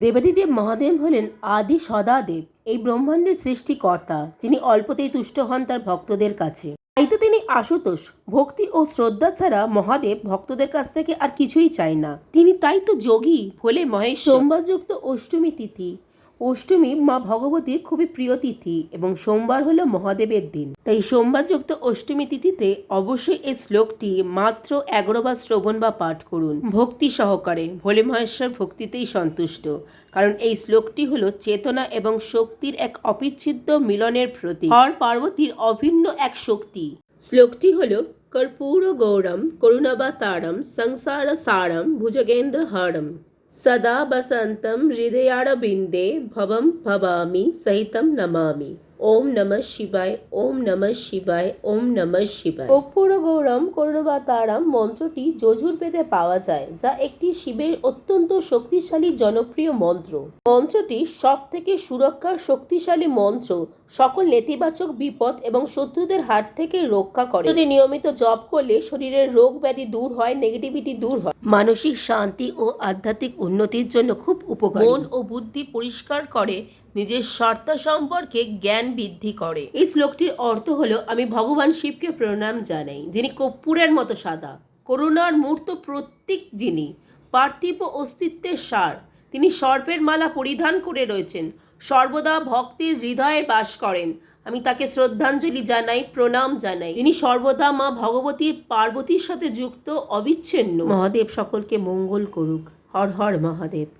দেবাদিদেব মহাদেব হলেন আদি সদাদেব, এই ব্রহ্মাণ্ডের সৃষ্টিকর্তা, যিনি অল্পতেই তুষ্ট হন তার ভক্তদের কাছে। তাই তো তিনি আশুতোষ, ভক্তি ও শ্রদ্ধা ছাড়া মহাদেব ভক্তদের কাছ থেকে আর কিছুই চায় না। তিনি তাই তো যোগী, ভোলে মহেশ সোমবারযুক্ত অষ্টমী তিথি অষ্টমী মা ভগবতীর খুবই প্রিয় তিথি এবং সোমবার হলো মহাদেবের দিন। তাই সোমবারযুক্ত অষ্টমী তিথিতে অবশ্যই এই শ্লোকটি মাত্র এগারো বার শ্রবণ বা পাঠ করুন। ভক্তি সহকারে, ভোলে মহেশ্বর ভক্তিতেই সন্তুষ্ট। কারণ এই শ্লোকটি হলো চেতনা এবং শক্তির এক অবিচ্ছেদ্য মিলনের প্রতীক। হর পার্বতীর অভিন্ন এক শক্তি। শ্লোকটি হলো কর্পূর গৌরম করুণাবতারম সংসার সারম ভুজগেন্দ্র হরম सदा बसन्तं हृदयाडबिन्दे भवं भवामि सहितं नमामि ওম নমঃ শিবায়, ওম নমঃ শিবায়, ওম নমঃ শিবায়। কর্পূর গৌরম, করুণাবতারম মন্ত্রটি যজুর্বেদে পাওয়া যায়, যা একটি শিবের অত্যন্ত শক্তিশালী জনপ্রিয় মন্ত্র। মন্ত্রটি সব থেকে সুরক্ষার শক্তিশালী মন্ত্র, সকল নেতিবাচক বিপদ এবং শত্রুদের হাত থেকে রক্ষা করে। এটি নিয়মিত জপ করলে শরীরের রোগ ব্যাধি দূর হয় নেগেটিভিটি দূর হয়। মানসিক শান্তি ও আধ্যাত্মিক উন্নতির জন্য খুব উপকারী। মন ও বুদ্ধি পরিষ্কার করে নিজের সত্তা সম্পর্কে জ্ঞান বৃদ্ধি করে। এই শ্লোকটির অর্থ হলো, আমি ভগবান শিবকে প্রণাম জানাই, যিনি কর্পূরের মতো সাদা। করুণার মূর্ত প্রত্যেক যিনি, পার্থিব অস্তিত্বের সার। তিনি সর্পের মালা পরিধান করে রয়েছেন, সর্বদা ভক্তির হৃদয়ে বাস করেন। আমি তাকে শ্রদ্ধাঞ্জলি জানাই, প্রণাম জানাই। তিনি সর্বদা মা ভগবতীর পার্বতীর সাথে যুক্ত, অবিচ্ছিন্ন। মহাদেব সকলকে মঙ্গল করুক। হর হর মহাদেব।